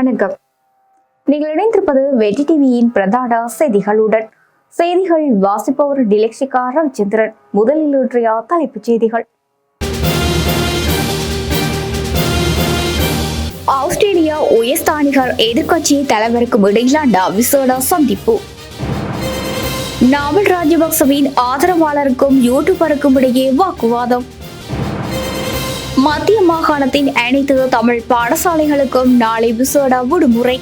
வணக்கம். நீங்கள் இணைந்திருப்பது வெற்றி டிவியின் பிரதான செய்திகளுடன். செய்திகள் வாசிப்பவர் டிலக்ஷிகா ரவிச்சந்திரன் முதலில் இன்றைய தலைப்புச் செய்திகள். ஆஸ்திரேலியா உயர்ஸ்தானிகர் எதிர்க்கட்சி தலைவருக்கும் இடையிலான விசேட சந்திப்பு. நாவல் ராஜபக்சவின் ஆதரவாளருக்கும் யூடியூபருக்கும் இடையே வாக்குவாதம். மத்திய மாகாணத்தின் அனைத்து தமிழ் பாடசாலைகளுக்கும் நாளை விசேட விடுமுறை.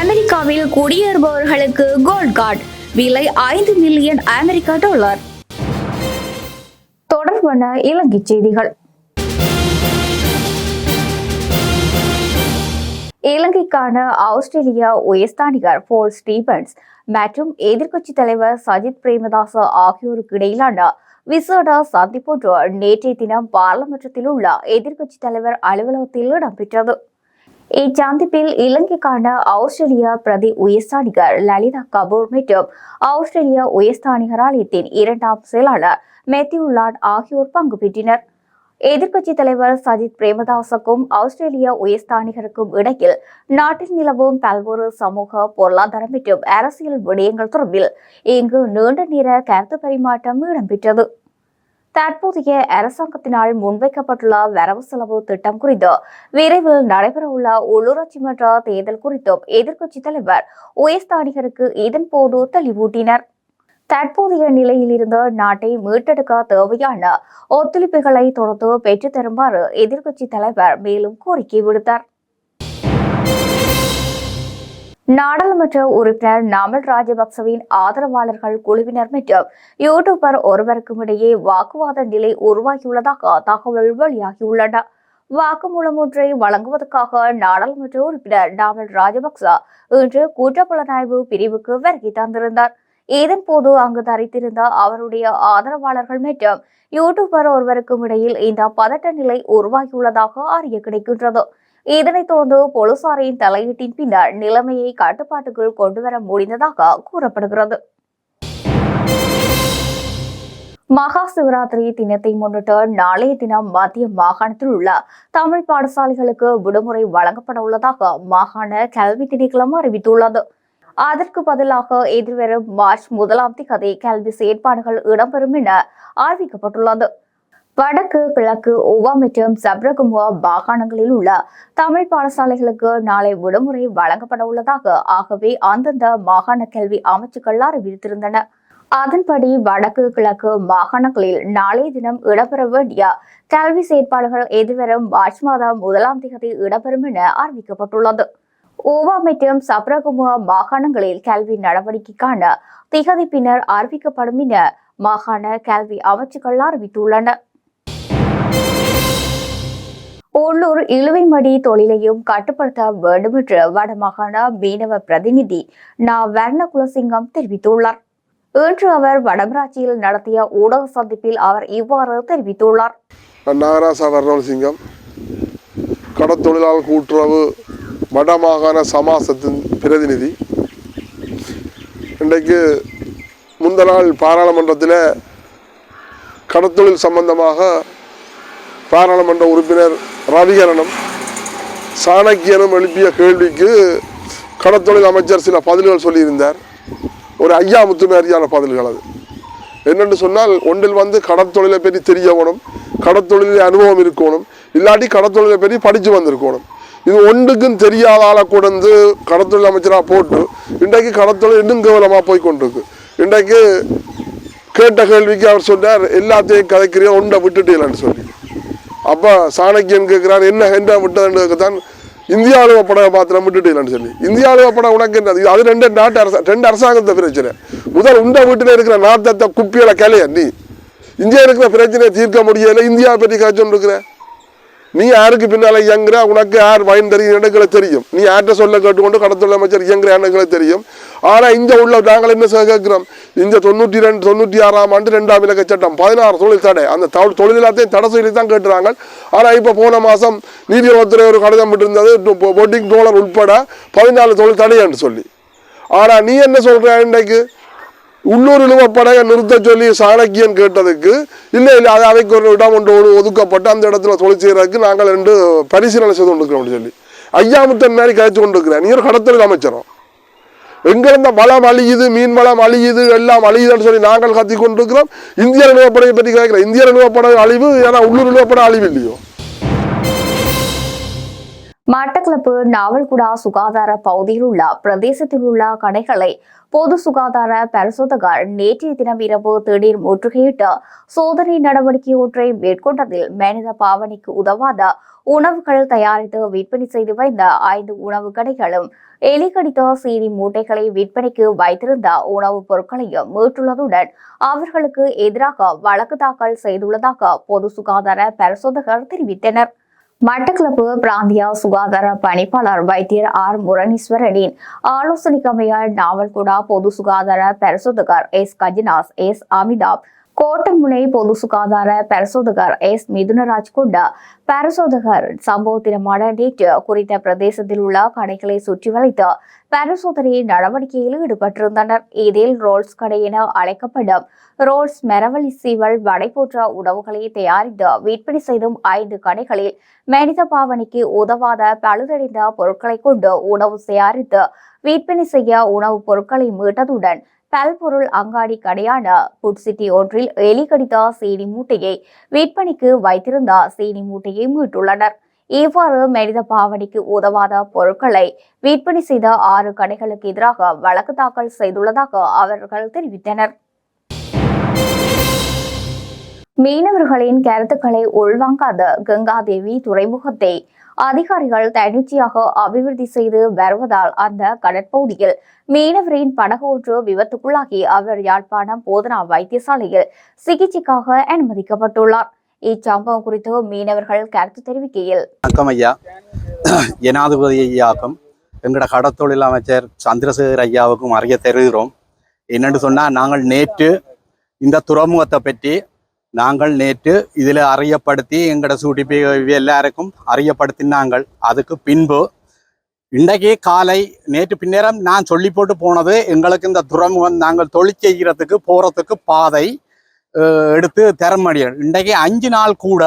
அமெரிக்காவில் குடியேறுபவர்களுக்கு கோல்ட் கார்டு விலை ஐந்து மில்லியன் அமெரிக்க டாலர் தொடர்பான இலங்கை செய்திகள். இலங்கைக்கான ஆஸ்திரேலியா உயர்ஸ்தானிகர் போல் ஸ்டீபன்ஸ் மற்றும் எதிர்க்கட்சி தலைவர் சஜித் பிரேமதாச ஆகியோருக்கு இடையிலான விசேட சந்திப்பொன்று நேற்றைய தினம் பாராளுமன்றத்தில் உள்ள எதிர்க்கட்சி தலைவர் அலுவலகத்தில் இடம்பெற்றது. இச்சந்திப்பில் இலங்கைக்கான ஆஸ்திரேலியா பிரதி உயர்ஸ்தானிகர் லலிதா கபூர் மற்றும் ஆஸ்திரேலியா உயர்ஸ்தானிகராலயத்தின் இரண்டாம் செயலாளர் மெத்யூ லாட் ஆகியோர் பங்கு பெற்றனர். எதிர்க்கட்சி தலைவர் சஜித் பிரேமதாசக்கும் ஆஸ்திரேலியா உயர்ஸ்தானிகருக்கும் இடையில் நாட்டில் நிலவும் பல்வேறு சமூக பொருளாதாரம் மற்றும் அரசியல் விடயங்கள் தொடர்பில் இங்கு நீண்ட நேர கருத்து பரிமாற்றம் இடம்பெற்றது. தற்போதைய அரசாங்கத்தினால் முன்வைக்கப்பட்டுள்ள வரவு செலவு திட்டம் குறித்து விரைவில் நடைபெறவுள்ள உள்ளூராட்சி மன்ற தேர்தல் குறித்தும் எதிர்க்கட்சி தலைவர் உயர்ஸ்தானிகருக்கு இதன் போது தெளிவூட்டினர். தற்போதைய நிலையில் இருந்து நாட்டை மீட்டெடுக்க தேவையான ஒத்துழைப்புகளை தொடர்ந்து பெற்றுத் தருமாறு எதிர்க்கட்சி தலைவர் மேலும் கோரிக்கை விடுத்தார். நாடாளுமன்ற உறுப்பினர் நாமல் ராஜபக்சவின் ஆதரவாளர்கள் குழுவினர் மற்றும் யூடியூபர் ஒருவருக்கும் இடையே வாக்குவாத நிலை உருவாகியுள்ளதாக தகவல் வெளியாகியுள்ளன. வாக்குமூலம் ஒன்றை வழங்குவதற்காக நாடாளுமன்ற உறுப்பினர் நாமல் ராஜபக்ச இன்று குற்றப்புலனாய்வு பிரிவுக்கு வருகை தந்திருந்தார். இதன் போது அங்கு தரித்திருந்த அவருடைய ஆதரவாளர்கள் மற்றும் யூடியூபர் ஒருவருக்கும் இடையில் இந்த பதட்ட நிலை உருவாகியுள்ளதாக அறிய கிடைக்கின்றது. இதனைத் தொடர்ந்து போலீசாரின் தலையீட்டின் பின்னர் நிலைமையை கட்டுப்பாட்டுக்குள் கொண்டுவர முடிந்ததாக கூறப்படுகிறது. மகா சிவராத்திரி தினத்தை முன்னிட்டு நாளைய தினம் மத்திய மாகாணத்தில் உள்ள தமிழ் பாடசாலைகளுக்கு விடுமுறை வழங்கப்பட உள்ளதாக மாகாண கல்வி திணைக்களம் அறிவித்துள்ளது. அதற்கு பதிலாக எதிர்வரும் மார்ச் முதலாம் தேதி கல்வி செயற்பாடுகள் இடம்பெறும் என அறிவிக்கப்பட்டுள்ளது. வடக்கு கிழக்கு ஒவ்வா மற்றும் சப்ரகுமுவா மாகாணங்களில் உள்ள தமிழ் பாடசாலைகளுக்கு நாளை விடுமுறை வழங்கப்பட உள்ளதாக ஆகவே அந்தந்த மாகாண கல்வி அமைச்சுக்கள் அறிவித்திருந்தன. அதன்படி வடக்கு கிழக்கு மாகாணங்களில் நாளைய தினம் இடம்பெற வேண்டிய கல்வி செயற்பாடுகள் எதிர்வரும் மார்ச் மாதம் முதலாம் தேதி இடம்பெறும் என அறிவிக்கப்பட்டுள்ளது. ஓவா மற்றும் சப்ரகுமுவா மாகாணங்களில் கல்வி நடவடிக்கைக்கான திகதி பின்னர் அறிவிக்கப்படும் என மாகாண கல்வி அமைச்சுகள் அறிவித்துள்ளன. உள்ளூர் இழுவைமடி தொழிலையும் கட்டுப்படுத்த வேண்டும் என்று வடமாகாண மீனவ பிரதிநிதி நா. வர்ணகுலசிங்கம் தெரிவித்துள்ளார். இன்று அவர் வடமராட்சியில் நடத்திய ஊடக சந்திப்பில் அவர் இவ்வாறு தெரிவித்துள்ளார். நாகராசா வர்ணசிங்கம் கடத்தொழிலாளர் கூட்டுறவு வடமாகாண சமாசத்தின் பிரதிநிதி. இன்றைக்கு முந்த நாள் பாராளுமன்றத்தில் கடத்தொழில் சம்பந்தமாக பாராளுமன்ற உறுப்பினர் ரவிகரனும் சாணக்கியனும் எழுப்பிய கேள்விக்கு கடத்தொழில் அமைச்சர் சில பதில்கள் சொல்லியிருந்தார். ஒரு ஐயா முத்துமாரியான பதில்கள் அது. என்னென்று சொன்னால் ஒன்றில் வந்து கடத்தொழிலை பற்றி தெரியவணும் கடத்தொழிலில் அனுபவம் இருக்கணும் இல்லாட்டி கடத்தொழிலை பற்றி படித்து வந்திருக்கணும். இது ஒன்றுக்கும் தெரியாத ஆளை கொண்டு கடத்தொழில் அமைச்சராக போட்டு இன்றைக்கு கடத்தொழில் இன்னும் கேவலமாக போய் கொண்டிருக்கு இன்றைக்கு கேட்ட கேள்விக்கு அவர் சொன்னார் எல்லாத்தையும் கதைக்கிறியா ஒன்றை விட்டுட்டீங்களான்னு சொல்லி. அப்போ சாணக்கியன் கேட்குறார் என்ன என்ன விட்டதுன்னு கேட்கத்தான் இந்தியா அலுவ படம் பாத்திரம் விட்டுட்டீங்களான்னு சொல்லி. இந்தியா அலுவ படம் உனக்கு என்ன? அது ரெண்டு நாட்டு அரசா ரெண்டு அரசாங்கத்தை பிரச்சனை. முதல் உண்ட வீட்டில் இருக்கிற நாட்டத்தை குப்பியில கிளைய நீ. இந்தியா இருக்கிற பிரச்சனையை தீர்க்க முடியலை இந்தியா பற்றி காய்ச்சல் இருக்கிறேன் நீ யாருக்கு பின்னால இயங்குற? உனக்கு யார் வயன் தெரியும் இடங்களை தெரியும். நீ யார்கிட்ட சொல்ல கேட்டுக்கொண்டு கடத்தொழில் அமைச்சர் இயங்குற இடங்களை தெரியும். ஆனா இங்க உள்ள நாங்கள் என்ன செய்ய இந்த தொண்ணூற்றி ரெண்டு தொண்ணூற்றி ஆறாம் ஆண்டு ரெண்டாம் இலக்க சட்டம் பதினாறு தொழில் தடை. அந்த தொழில் எல்லாத்தையும் தடை சொல்லி தான் கேட்டுறாங்க ஆனா இப்ப போன மாசம் நீதிமன்றத்தில் ஒரு கடிதம் விட்டிருந்தது. போட்டிங் டோலர் உட்பட பதினாலு தொழில் தடைன்னு சொல்லி. ஆனா நீ என்ன சொல்ற இன்றைக்கு? உள்ளூர் இழுவப்படையை நிறுத்த சொல்லி சாணக்கியன் கேட்டதுக்கு இல்லை இல்லை அதை அவைக்கு ஒரு இடம் ஒன்று ஒரு ஒதுக்கப்பட்டு அந்த இடத்துல தொழில் செய்கிறதுக்கு நாங்கள் ரெண்டு பரிசீலனை செய்து கொண்டிருக்கிறோம் சொல்லி. ஐயாமுத்தன் மாதிரி கழிச்சு கொண்டிருக்கிறேன் நீர் ஒரு அமைச்சரும். எங்கிருந்த மலம் அழியுது மீன் மலம் அழியுது எல்லாம் அழியுதுன்னு சொல்லி நாங்கள் கத்தி கொண்டிருக்கிறோம். இந்திய நிலவப்படையை பற்றி கேட்கிறோம் இந்திய நிலப்படை அழிவு ஏன்னா உள்ளூர் நிலப்படை அழிவு இல்லையோ? மட்டக்களப்பு நாவல்குடா சுகாதார பகுதியில் உள்ள பிரதேசத்தில் உள்ள கடைகளை பொது சுகாதார பரிசோதகர் நேற்றைய தினம் இரவு திடீர் முற்றுகையிட்டு சோதனை நடவடிக்கை ஒன்றை மேற்கொண்டதில் மனித பாவனைக்கு உதவாத உணவுகள் தயாரித்து விற்பனை செய்து வைந்த ஐந்து உணவு கடைகளும் எலி கடித்த சீனி மூட்டைகளை விற்பனைக்கு வைத்திருந்த உணவுப் பொருட்களையும் மீட்டுள்ளதுடன் அவர்களுக்கு எதிராக வழக்கு தாக்கல் செய்துள்ளதாக பொது சுகாதார பரிசோதகர் தெரிவித்தனர். மட்டக்களப்பு பிராந்திய சுகாதார பணிப்பாளர் வைத்தியர் ஆர் முரணீஸ்வரனின் ஆலோசனைக்கமைய நாவல்குடா பொது சுகாதார பரிசோதகர் எஸ் கஜினாஸ் எஸ் அமிதாப் கோட்டமுனை பொது சுகாதார பரிசோதகர் எஸ் மிதுனராஜ் கொண்ட பரிசோதகர் சம்பவத்தினமான நேற்று குறித்த பிரதேசத்தில் உள்ள கடைகளை சுற்றி வளைத்து பரிசோதனை நடவடிக்கையில் ஈடுபட்டிருந்தனர் இதில் ரோல்ஸ் கடை என அழைக்கப்படும் ரோல்ஸ் மெரவலி சீவல் வடை போன்ற உணவுகளை தயாரித்து விற்பனை செய்தும் ஐந்து கடைகளில் மனித பாவனைக்கு உதவாத பழுதடைந்த பொருட்களை கொண்டு உணவு தயாரித்து விற்பனை செய்ய உணவுப் பொருட்களை மீட்டதுடன் பல்பொருள் அங்காடி கடையான புட் சிட்டி ஒன்றில் எலி கடித்த சீனி மூட்டையை விற்பனைக்கு வைத்திருந்த சீனி மூட்டையை மீட்டுள்ளனர். இவ்வாறு மனித பாவனைக்கு உதவாத பொருட்களை விற்பனை செய்த ஆறு கடைகளுக்கு எதிராக வழக்கு தாக்கல் செய்துள்ளதாக அவர்கள் தெரிவித்தனர். மீனவர்களின் கருத்துக்களை உள்வாங்காத கங்காதேவி துறைமுகத்தை அதிகாரிகள் தன்னிச்சையாக அபிவிருத்தி செய்து வருவதால் அந்த கடற்பகுதியில் மீனவரின் படகு ஒன்று விபத்துக்குள்ளாகி அவர் யாழ்ப்பாணம் போதனா வைத்தியசாலையில் சிகிச்சைக்காக அனுமதிக்கப்பட்டுள்ளார். இச்சம்பவம் குறித்து மீனவர்கள் கருத்து தெரிவிக்கையில் வணக்கம் ஐயா. ஜனாதிபதி ஐயாவுக்கும் எங்களோட கடத்தொழில் அமைச்சர் சந்திரசேகர் ஐயாவுக்கும் அறிய தெரிகிறோம். என்னென்னு சொன்னால் நாங்கள் நேற்று இந்த துறைமுகத்தை பற்றி நாங்கள் நேற்று இதில் அறியப்படுத்தி எங்களோட சூட்டிப்பி எல்லாருக்கும் அறியப்படுத்தினாங்கள் அதுக்கு பின்பு இன்றைக்கு காலை நேற்று பின்னேரம் நான் சொல்லி போட்டு போனது எங்களுக்கு இந்த துறைமுகம் நாங்கள் தொழில் செய்கிறதுக்கு போகிறதுக்கு பாதை எடுத்து எடுத்து தரமடியும் இன்றைக்கு அஞ்சு நாள் கூட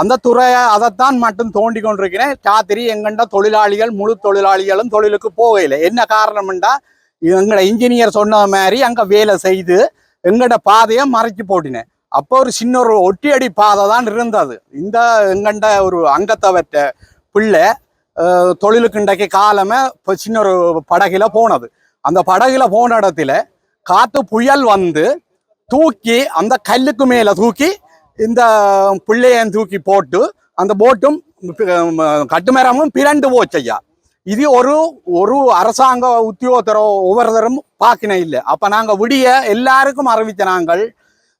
அந்த துறையை அதைத்தான் மட்டும் தோண்டி கொண்டிருக்கிறேன். ராத்திரி எங்கண்ட தொழிலாளிகள் முழு தொழிலாளிகளும் தொழிலுக்கு போகல என்ன காரணம்ண்டா? எங்களோட இன்ஜினியர் சொன்ன மாதிரி அங்கே வேலை செய்து எங்களோட பாதையை மறைச்சி போட்டினேன். அப்போ ஒரு சின்ன ஒரு ஒட்டியடி பாதை தான் இருந்தது. இந்த எங்கண்ட ஒரு அங்கத்தவற்ற பிள்ளை தொழிலுக்கு இன்றைக்கு காலமே இப்போ சின்ன ஒரு படகுல போனது. அந்த படகுல போன இடத்துல காற்று புயல் வந்து தூக்கி அந்த கல்லுக்கு மேலே தூக்கி இந்த பிள்ளையன் தூக்கி போட்டு அந்த போட்டும் கட்டுமரமும் பிறண்டு போச்சையா இது ஒரு ஒரு அரசாங்க உத்தியோகத்தரோ ஒவ்வொருத்தரும் பார்க்கின இல்லை. அப்போ நாங்கள் விடிய எல்லாருக்கும் அறிவித்த நாங்கள்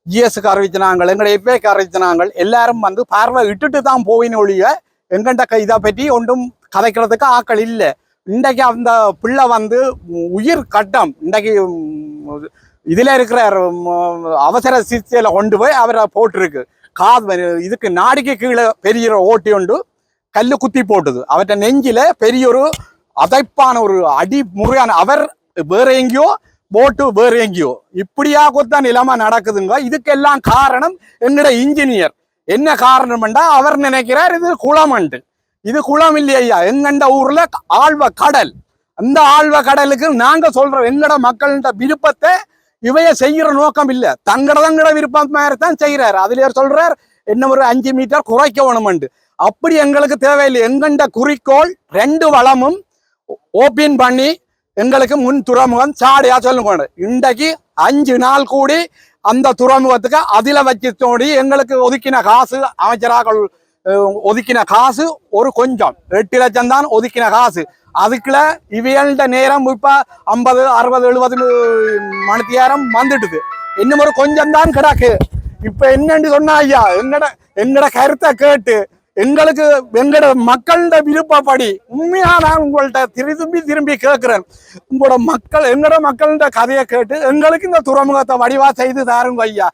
ஜிஎஸ்க்கு அறிவிச்சினாங்க எங்களுடைய எஃப்ஏக்கு அறிவிச்சினாங்க எல்லாரும் வந்து பார்வை இட்டுட்டு தான் போயின ஒழிய எங்கண்ட க- இதை பற்றி ஒன்றும் கதைக்கிறதுக்கு ஆக்கள் இல்லை. இன்றைக்கு அந்த பிள்ளை வந்து உயிர் கட்டம். இன்றைக்கு இதில் இருக்கிற அவசர சிகிச்சையில் கொண்டு போய் அவரை போட்டிருக்கு. காது இதுக்கு நாடிக்கு கீழே பெரிய ஓட்டி உண்டு கல் குத்தி போட்டுது. அவற்றை நெஞ்சில பெரிய ஒரு அதைப்பான ஒரு அடி முறையான அவர் வேற எங்கேயோ போட்டு வேறு எங்கேயோ. இப்படியா கொத்த நிலைமை நடக்குதுங்க. இதுக்கெல்லாம் காரணம் என்னோட இன்ஜினியர் என்ன காரணம்டா அவர் நினைக்கிறார் இது குளம்ண்டு இது குளம் இல்லையா எங்கண்ட ஊர்ல ஆழ்வ கடல். அந்த ஆழ்வ கடலுக்கு நாங்க சொல்றோம் எங்கட மக்கள்கிட்ட விருப்பத்தை இவைய செய்யற நோக்கம் இல்ல. தங்கட தங்கட விருப்பம் மாதிரி தான் செய்யறாரு அதுல அவர் சொல்றார் என்ன ஒரு அஞ்சு மீட்டர் குறைக்க வேணுமெண்டு அப்படி எங்களுக்கு தேவையில்லை. எங்கண்ட குறிக்கோள் ரெண்டு வளமும் ஓப்பன் பண்ணி எங்களுக்கு முன் துறைமுகம் சாடியா சொல்லுங்க இன்றைக்கு அஞ்சு நாள் கூடி அந்த துறைமுகத்துக்கு அதில் வச்சு தோண்டி எங்களுக்கு ஒதுக்கின காசு அமைச்சராக ஒதுக்கின காசு ஒரு கொஞ்சம். எட்டு லட்சம் தான் ஒதுக்கின காசு. அதுக்குள்ள இவியல்ட நேரம் இப்போ ஐம்பது அறுபது எழுபது மணித்தியாரம் வந்துட்டுது. இன்னும் ஒரு கொஞ்சம் தான் கிடக்கு. இப்போ என்னன்னு சொன்னா ஐயா எங்கட என்னோட கருத்தை கேட்டு எங்களுக்கு எங்கட மக்களோட விருப்பப்படி உண்மையா நான் உங்கள்கிட்ட திரும்பி திரும்பி கேட்கிறேன். உங்களோட மக்கள் எங்களோட மக்களோட கதையை கேட்டு எங்களுக்கு இந்த துறைமுகத்தை வடிவா செய்து தாருங்க ஐயா.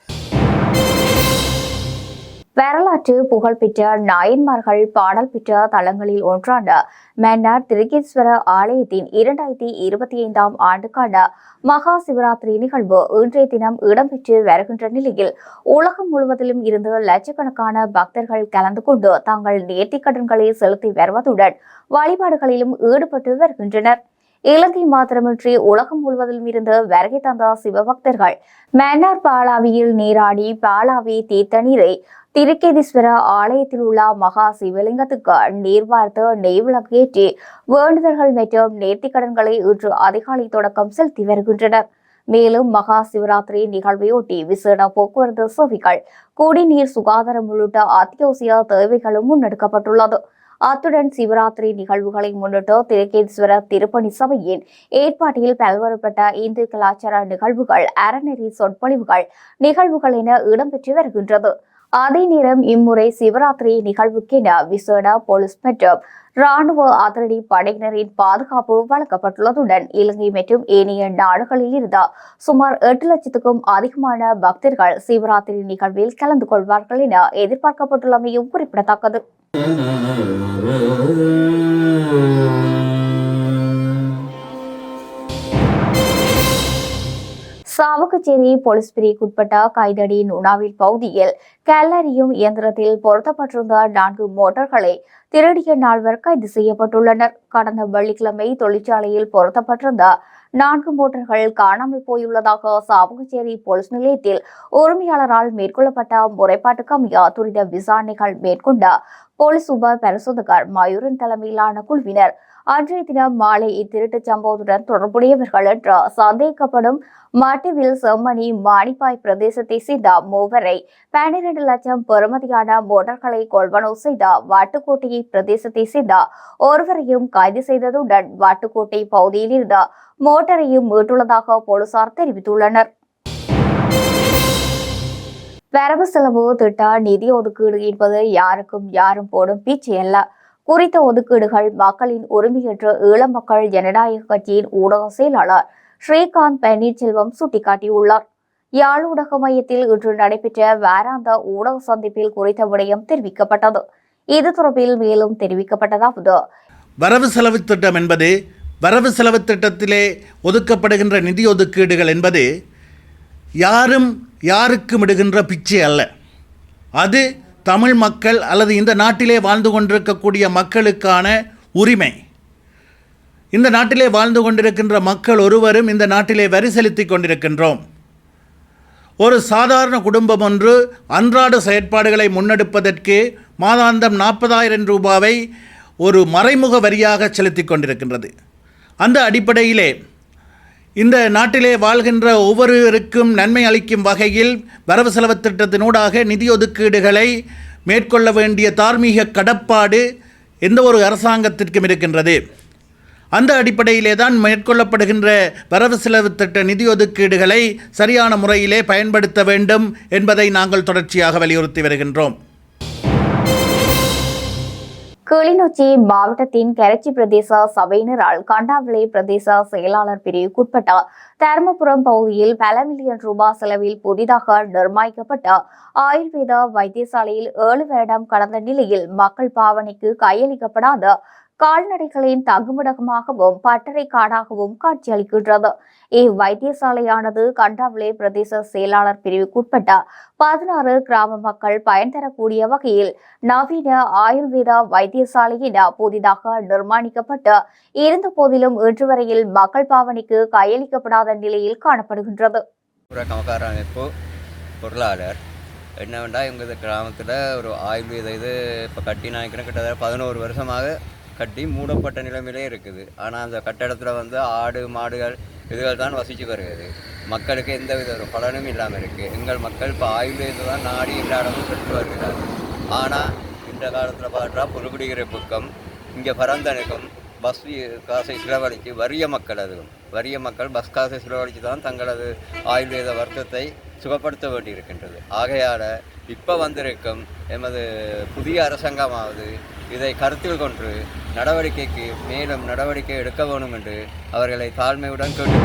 வரலாற்று புகழ்பெற்ற நாயன்மார்கள் பாடல் பெற்ற தலங்களில் ஒன்றான மன்னார் திருக்கேஸ்வர ஆலயத்தின் இரண்டாயிரத்தி இருபத்தி ஐந்தாம் ஆண்டுக்கான மகா சிவராத்திரி நிகழ்வு இன்றைய தினம் இடம்பெற்று வருகின்ற நிலையில் உலகம் முழுவதிலும் இருந்து லட்சக்கணக்கான பக்தர்கள் கலந்து கொண்டு தங்கள் நேர்த்திக் கடன்களை செலுத்தி வருவதுடன் வழிபாடுகளிலும் ஈடுபட்டு வருகின்றனர். இலங்கை மாத்திரமின்றி உலகம் முழுவதிலும் இருந்து வருகை தந்த சிவபக்தர்கள் மன்னார் பாலாவியில் நீராடி பாலாவி தீர்த்த நீரை திருக்கேதீஸ்வர ஆலயத்தில் உள்ள மகா சிவலிங்கத்துக்கு நீர்வார்த்து நெய்விளக்கேற்றி வேண்டுதல்கள் மற்றும் நேர்த்திக்கடன்களை இன்று அதிகாலை தொடக்கம் செலுத்தி வருகின்றனர். மேலும் மகா சிவராத்திரி நிகழ்வையொட்டி விசேட போக்குவரத்து சேவைகள் குடிநீர் சுகாதாரம் உள்ளிட்ட அத்தியாவசிய தேவைகளும் முன்னெடுக்கப்பட்டுள்ளது. அத்துடன் சிவராத்திரி நிகழ்வுகளை முன்னிட்டு திருக்கேஸ்வர திருப்பணி சபையின் ஏற்பாட்டில் பல்வேறுபட்ட இந்து கலாச்சார நிகழ்வுகள் அறநெறி சொற்பொழிவுகள் நிகழ்வுகள் என இடம்பெற்று வருகின்றது. அதே நேரம் இம்முறை சிவராத்திரி நிகழ்வுக்கென விசேட போலீஸ் மற்றும் ராணுவ அதிரடி படையினரின் பாதுகாப்பு வழங்கப்பட்டுள்ளதுடன் இலங்கை மற்றும் ஏனைய நாடுகளில் இருந்த சுமார் எட்டு லட்சத்துக்கும் அதிகமான பக்தர்கள் சிவராத்திரி நிகழ்வில் கலந்து கொள்வார்கள் என எதிர்பார்க்கப்பட்டுள்ளமையும் குறிப்பிடத்தக்கது. சாவகச்சேரி போலீஸ் பிரிவுக்குட்பட்ட காய்தடியின் உணாவில் பகுதியில் கல்லறியும் இயந்திரத்தில் பொருத்தப்பட்டிருந்த நான்கு மோட்டார்களை திருடிய நால்வர் கைது செய்யப்பட்டுள்ளனர். கடந்த வெள்ளிக்கிழமை தொழிற்சாலையில் பொருத்தப்பட்டிருந்த நான்கு மோட்டார்கள் காணாமல் போயுள்ளதாக சாவகச்சேரி போலீஸ் நிலையத்தில் உரிமையாளரால் மேற்கொள்ளப்பட்ட முறைப்பாட்டுக்கு அமைய துரித விசாரணைகள் மேற்கொண்ட போலீஸ் உப பரிசோதகர் மயூரன் தலைமையிலான குழுவினர் அன்றைய தினம் மாலை இத்திருட்டுச் சம்பவத்துடன் தொடர்புடையவர்கள் என்று சந்தேகிக்கப்படும் மாட்டுவில் செம்மணி மாணிப்பாய் பிரதேசத்தை சேர்ந்த மூவரை பன்னிரண்டு லட்சம் பெறுமதியான மோட்டார்களை கொள்வனவு செய்த வாட்டுக்கோட்டையை பிரதேசத்தை சேர்ந்த ஒருவரையும் கைது செய்ததுடன் வாட்டுக்கோட்டை பகுதியில் இருந்த மோட்டாரையும் மீட்டுள்ளதாக போலீசார் தெரிவித்துள்ளனர். வரவு செலவு திட்ட நிதி ஒதுக்கீடு என்பது யாருக்கும் யாரும் போடும் பீச்சு அல்ல. குறித்த ஒதுக்கீடுகள் மக்களின் உரிமை என்று ஈழ மக்கள் ஜனநாயக கட்சியின் ஊடக செயலாளர் ஸ்ரீகாந்த் பன்னீர்செல்வம் சுட்டிக்காட்டியுள்ளார். யாழ் ஊடக மையத்தில் இன்று நடைபெற்ற வாராந்த ஊடக சந்திப்பில் குறித்த விடயம் தெரிவிக்கப்பட்டது. இது தொடர்பில் மேலும் தெரிவிக்கப்பட்டதாவது. வரவு செலவு திட்டம் என்பது வரவு செலவு திட்டத்திலே ஒதுக்கப்படுகின்ற நிதி ஒதுக்கீடுகள் என்பது யாரும் யாருக்கும் இடுகின்ற பிச்சை அல்ல. அது தமிழ் மக்கள் அல்லது இந்த நாட்டிலே வாழ்ந்து கொண்டிருக்கக்கூடிய மக்களுக்கான உரிமை. இந்த நாட்டிலே வாழ்ந்து கொண்டிருக்கின்ற மக்கள் ஒருவரும் இந்த நாட்டிலே வரி செலுத்தி கொண்டிருக்கின்றோம். ஒரு சாதாரண குடும்பம் ஒன்று அன்றாட செயற்பாடுகளை முன்னெடுப்பதற்கு மாதாந்தம் நாற்பதாயிரம் ரூபாவை ஒரு மறைமுக வரியாக செலுத்தி கொண்டிருக்கின்றது. அந்த அடிப்படையிலே இந்த நாட்டிலே வாழ்கின்ற ஒவ்வொருவருக்கும் நன்மை அளிக்கும் வகையில் வரவு செலவு திட்டத்தினூடாக நிதி ஒதுக்கீடுகளை மேற்கொள்ள வேண்டிய தார்மீக கடப்பாடு எந்த ஒரு அரசாங்கத்திற்கும் இருக்கின்றது. அந்த அடிப்படையிலே தான் மேற்கொள்ளப்படுகின்ற வரவு செலவு திட்ட நிதி ஒதுக்கீடுகளை சரியான முறையிலே பயன்படுத்த வேண்டும் என்பதை நாங்கள் தொடர்ச்சியாக வலியுறுத்தி வருகின்றோம். கிளிநொச்சி மாவட்டத்தின் கரைச்சி பிரதேச சபையினரால் கண்டாவிளை பிரதேச செயலாளர் பிரிவுக்குட்பட்ட தருமபுரம் பகுதியில் பல மில்லியன் ரூபாய் செலவில் புதிதாக நிர்மாணிக்கப்பட்ட ஆயுர்வேத வைத்தியசாலையில் ஏழு வருடம் கடந்த நிலையில் மக்கள் பாவனைக்கு கையளிக்கப்படாத கால்நடைகளின் தங்குமிடகமாகவும் பட்டறை காடாகவும் காட்சியளிக்கின்றது இவ்வைத்தியசாலையானது கண்டாவிளை பிரதேச செயலாளர் பிரிவுக்குட்பட்ட பதினாறு கிராம மக்கள் பயன் தரக்கூடிய வகையில் நவீன ஆயுர்வேத வைத்தியசாலையின புதிதாக நிர்மாணிக்கப்பட்டு இருந்த போதிலும் இன்று வரையில் மக்கள் பாவனைக்கு கையளிக்கப்படாத நிலையில் காணப்படுகின்றது. பொருளாளர். என்ன வேண்டாம் எங்கள் கிராமத்தில் ஒரு ஆயுர்வேத இது இப்போ கட்டி நினைக்கிறேன் கிட்டத்தட்ட பதினோரு வருஷமாக கட்டி மூடப்பட்ட நிலைமையிலே இருக்குது. ஆனால் அந்த கட்டடத்தில் வந்து ஆடு மாடுகள் இதுகள் தான் வசித்து வருகிறது. மக்களுக்கு எந்த வித ஒரு பலனும் இல்லாமல் இருக்குது எங்கள் மக்கள் இப்போ ஆயுர்வேதத்தை தான் நாடி எல்லா இடமும் பெற்று வருகிறார் ஆனால் இந்த காலத்தில் பார்த்தா புதுக்குடிகிற புக்கம் இங்கே பரந்தனுக்கும் பஸ் காசை செலவழித்து வறிய மக்கள் அதுவும் வறிய மக்கள் பஸ் காசை செலவழித்து தான் தங்களது ஆயுர்வேத வர்க்கத்தை சுகப்படுத்த வேண்டியிருக்கின்றது. ஆகையால் இப்போ வந்திருக்கும் எமது புதிய அரசாங்கமாவது இதை கருத்தில் கொண்டு நடவடிக்கைக்கு மேலும் நடவடிக்கை எடுக்க வேண்டும் என்று அவர்களை தாழ்மையுடன் கேட்டு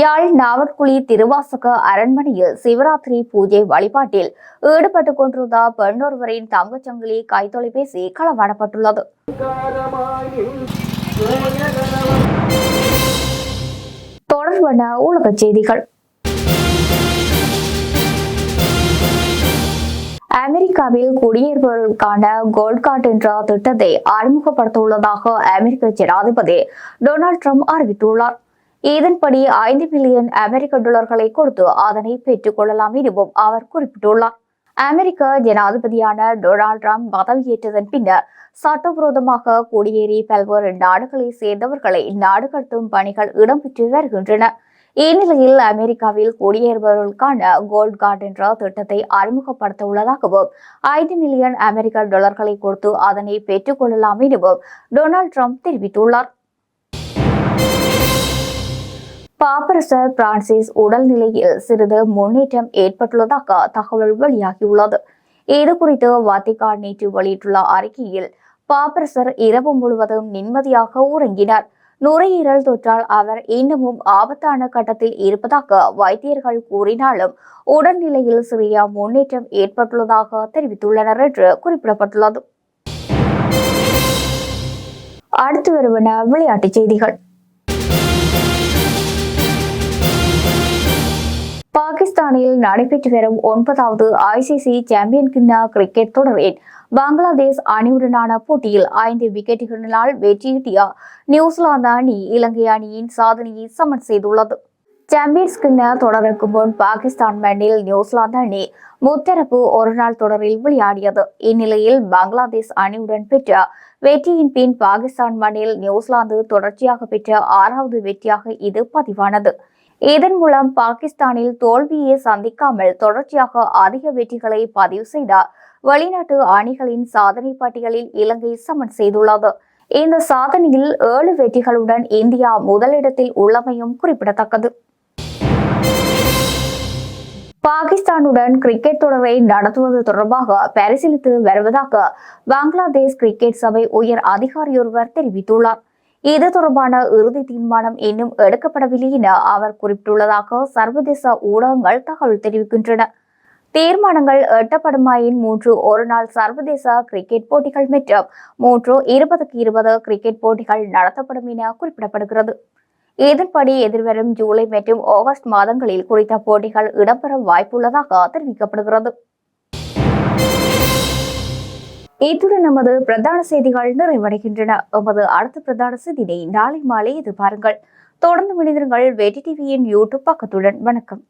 யாழ் நாவற்குழி திருவாசக அரண்மனையில் சிவராத்திரி பூஜை வழிபாட்டில் ஈடுபட்டுக் கொண்டிருந்த பெண்ணொருவரின் தங்கச்சங்கிலி கைத்தொலைபேசி களவாடப்பட்டுள்ளது. தொடர்பான உலக செய்திகள். அமெரிக்காவில் குடியேறுபவர்களுக்கான கோல்ட் கார்டு என்ற திட்டத்தை அறிமுகப்படுத்த உள்ளதாக அமெரிக்க ஜனாதிபதி டொனால்ட் ட்ரம்ப் அறிவித்துள்ளார். இதன்படி ஐந்து மில்லியன் அமெரிக்க டாலர்களை கொடுத்து அதனை பெற்றுக் கொள்ளலாம் எனவும் அவர் குறிப்பிட்டுள்ளார். அமெரிக்க ஜனாதிபதியான டொனால்ட் ட்ரம்ப் பதவியேற்றதன் பின்னர் சட்டவிரோதமாக குடியேறி பல்வேறு நாடுகளை சேர்ந்தவர்களை நாடு கடத்தும் பணிகள் இடம்பெற்று வருகின்றன. இந்நிலையில் அமெரிக்காவில் குடியேறுபவர்களுக்கான கோல்ட் கார்டு என்ற திட்டத்தை அறிமுகப்படுத்த உள்ளதாகவும் ஐந்து மில்லியன் அமெரிக்க டாலர்களை கொடுத்து அதனை பெற்றுக் கொள்ளலாம் எனவும் டொனால்ட் ட்ரம்ப் தெரிவித்துள்ளார். பாப்பரசர் பிரான்சிஸ் உடல்நிலையில் சிறிது முன்னேற்றம் ஏற்பட்டுள்ளதாக தகவல் வெளியாகியுள்ளது. இது குறித்து வத்திகான் நேற்று வெளியிட்டுள்ள அறிக்கையில் பாப்பரசர் இரவு முழுவதும் நிம்மதியாக உறங்கினார். நுரையீரல் தொற்றால் அவர் இன்னமும் ஆபத்தான கட்டத்தில் இருப்பதாக வைத்தியர்கள் கூறினாலும் உடல்நிலையில் சிறிய முன்னேற்றம் ஏற்பட்டுள்ளதாக தெரிவித்துள்ளனர் என்று குறிப்பிடப்பட்டுள்ளது. அடுத்து வருவன விளையாட்டுச் செய்திகள். பாகிஸ்தானில் நடைபெற்று வரும் ஒன்பதாவது ஐசிசி சாம்பியன் கிண்ண கிரிக்கெட் தொடரில் பங்களாதேஷ் அணியுடனான போட்டியில் ஐந்து விக்கெட்டுகளினால் வெற்றியீட்டிய நியூசிலாந்து அணி இலங்கை அணியின் சாதனையை சமன் செய்துள்ளது. சாம்பியன்ஸ் கிண்ண தொடருக்கு முன் பாகிஸ்தான் மண்ணில் நியூசிலாந்து அணி முத்தரப்பு ஒருநாள் தொடரில் விளையாடியது. இந்நிலையில் பங்களாதேஷ் அணியுடன் பெற்ற வெற்றியின் பின் பாகிஸ்தான் மண்ணில் நியூசிலாந்து தொடர்ச்சியாக பெற்ற ஆறாவது வெற்றியாக இது பதிவானது. இதன் மூலம் பாகிஸ்தானில் தோல்வியை சந்திக்காமல் தொடர்ச்சியாக அதிக வெற்றிகளை பதிவு செய்தார். வெளிநாட்டு அணிகளின் சாதனை பட்டியலில் இலங்கை சமன் செய்துள்ளது. இந்த சாதனையில் ஏழு வெற்றிகளுடன் இந்தியா முதலிடத்தில் உள்ளமையும் குறிப்பிடத்தக்கது. பாகிஸ்தானுடன் கிரிக்கெட் தொடரை நடத்துவது தொடர்பாக பரிசீலித்து வருவதாக பங்களாதேஷ் கிரிக்கெட் சபை உயர் அதிகாரியொருவர் தெரிவித்துள்ளார். இது தொடர்பான இறுதி தீர்மானம் இன்னும் எடுக்கப்படவில்லை என அவர் குறிப்பிட்டுள்ளதாக சர்வதேச ஊடகங்கள் தகவல் தெரிவிக்கின்றன. தீர்மானங்கள் எட்டப்படுமாயின் மூன்று ஒருநாள் சர்வதேச கிரிக்கெட் போட்டிகள் மற்றும் மூன்று இருபதுக்கு இருபது கிரிக்கெட் போட்டிகள் நடத்தப்படும் என குறிப்பிடப்படுகிறது. இதன்படி எதிர்வரும் ஜூலை மற்றும் ஆகஸ்ட் மாதங்களில் குறித்த போட்டிகள் இடம்பெற வாய்ப்புள்ளதாக தெரிவிக்கப்படுகிறது. இத்துடன் நமது பிரதான செய்திகள் நிறைவடைகின்றன. எமது அடுத்த பிரதான செய்தியை நாளை மாலை எதிர்பாருங்கள். தொடர்ந்து மனிதர்கள் வெட்டி டிவியின் யூடியூப் பக்கத்துடன். வணக்கம்.